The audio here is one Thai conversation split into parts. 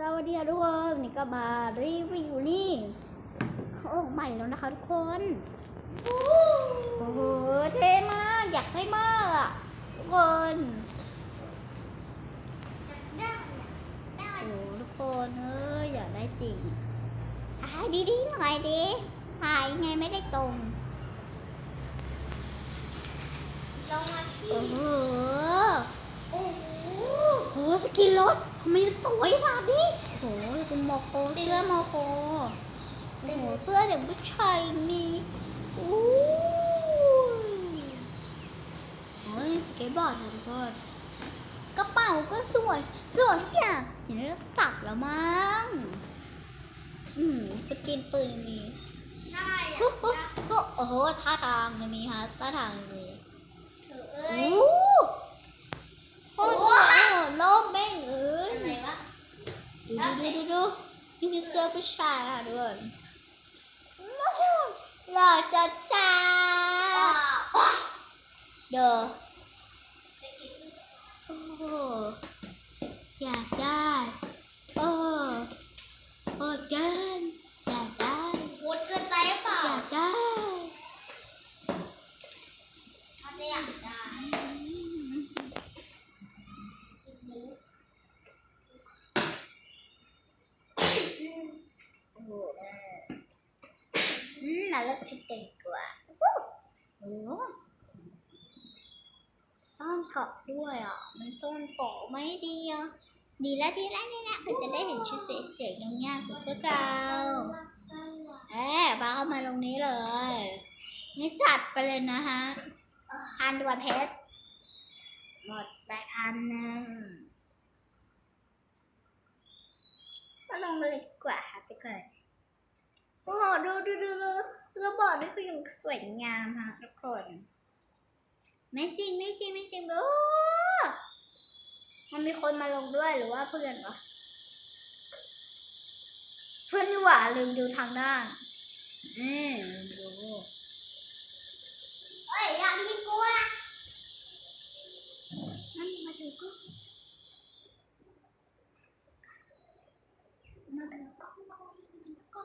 สวัสดีค่ะทุกคนนี่ก็มารีวิวนี่เขาออกใหม่แล้วนะคะทุกคนโอ้โหเท่มากอยากได้มากอะทุกคนโอ้ทุกคนเอออยากได้จริงอะดีๆหน่อยดิถ่ายไงไม่ได้ตรงลงมาที่โอ้โหโอ้โหโห สกินรถทำไมสวยขนาดนี้โอ้โหคุณโมโคเสื้อโมโคโอ้โหเสื้อเด็กผู้ชายมีอู้ยโอ้ยสเก็ตบอร์ดค่ะทุกคนกระเป๋าก็สวยสวยทุกอย่างเห็นแล้วตักแล้วมั้งอืมสกินปืนมีใช่อะปุ๊บปุ๊บปุ๊บโอ้โหท่าทางมันมีฮะท่าทางมีเอ้โอ้ยโหโอ้โหโลกแม่งเอ้ยอะไรวะดูดูดูดูนี่คือเสื้อผู้ชายค่ะทุกคนหล่อจัดจ้าว้าวเด้อ อืมน่ารักชุดเก่งกว่าโอ้ซ่อนเกาะด้วยอะ มันซ่อนเกาะไม่ดีอะ ดีแล้วดีแล้วนี่แหละเพื่อจะได้เห็นชุดสวยๆง่ามๆของพวกเราเอ๊ะป้าเอามาตรงนี้เลย นี่จัดไปเลยนะฮะ พันตัวเพชร หมดไปพันหนึ่งมาลงเลยดีกว่าค่ะทุกคนโอ้โหดูดูดูดูเรือบอร์ดนี่คือยัง สวยงามฮะทุกคน ไม่จริงไม่จริงไม่จริงโอ้มันมีคนมาลงด้วยหรือว่าเพื่อนวะเพื่อนนี่หว่าลืมดูทางด้านอืมดูเอ้ยอยากยิงกูนะนั่นมาดูก็มาดูก็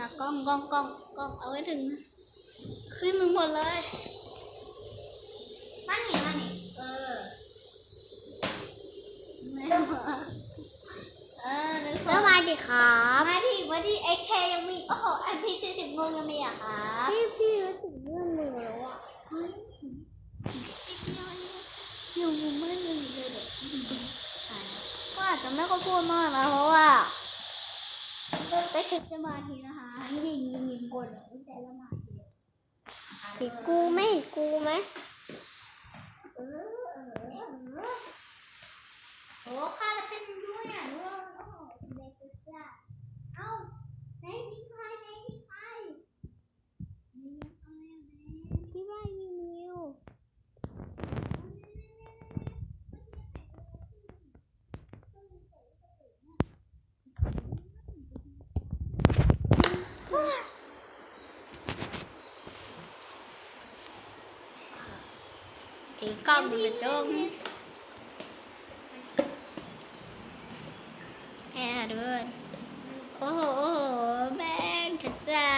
นะกล้องกล้องกล้องกล้องเอาไว้ถึง ขึ้นมึงหมดเลยมาหนิมาหนิเออไม่มาเออนึกสวัสดีครับมาที่มาที่เอเคยังมีโอ้โหไอพีสี่สิบงงยังมีอะครับพี่พี่รู้สึกเรื่องมือแล้วอะยังไม่มีเลยเด็กก็อาจจะไม่ค่อยพูดมากนะเพราะว่าไปเช็คสมาธินะคะ ยิงยิงยิงกดไม่ใช่สมาเห็นกูไหมเห็นกูไหม เออเออเออโอ้ค่าจะเป็นด้วยอะด้วยโอ้โหเด็กจ้าเอ้าไหนพี่ใครไหนพี่ใครนี่อะไรอะแม่ พี่ว่ายิงมิว ถือกล้องอยู่ตรงแอร์ด้วยโอ้โหแม่งจะจ้า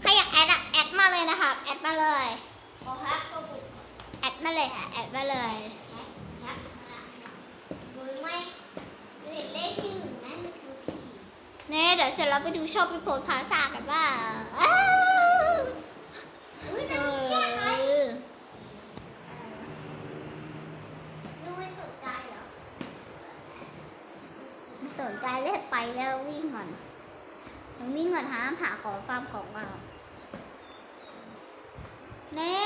ใครอยากแอดอะแอดมาเลยนะครับ แอดมาเลย ขอฮักก็บุกแอดมาเลยค่ะแอดมาเลยฮักดูไหมดูเห็นเลขที่หนึ่งไหมมันคือพี่เนี่ยเดี๋ยวเสร็จแล้วไปดูชอบไปโพสภาษากันว่าอ้าว อุ้ย เอ นั่นแก้ไข อ ดูไม่สนใจเหรอ ไม่สนใจเล่นไปแล้ววิ่ง ก่อนมันวิ่งก่อนหาหาของฟาร์มของก่อนเน่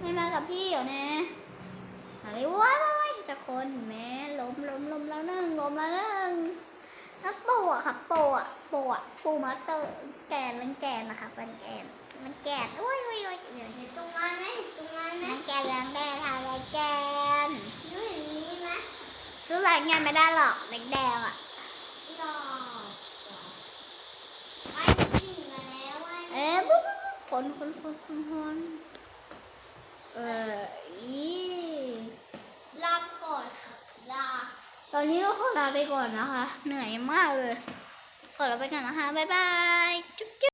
ไม่มากับพี่เหรอเน่อะไรวะวะวะจะคนแม่ล้มล้มล้มแล้วหนึ่งล้มแล้วหนึ่งแล้วปูอะครับปูอะปูอะปูมาสเตอร์แกนมันแกนนะคะมันแกนมันแกนอุ้ยอุ้ยอุ้ยเดี๋ยวเห็นตรงนั้นไหมเห็นตรงนั้นไหมมันแกนแรงแดงทางแรงแกนดูเห็นนี้ไหมซื้อแรงแกนไม่ได้หรอกแดงแดงๆอะ นคนคนคนคนเอ่อยี่ลาก่อนค่ะลา ตอนนี้ก็ขอลาไปก่อนนะคะ เหนื่อยมากเลย ขอลาไปก่อนนะคะ บ๊ายบาย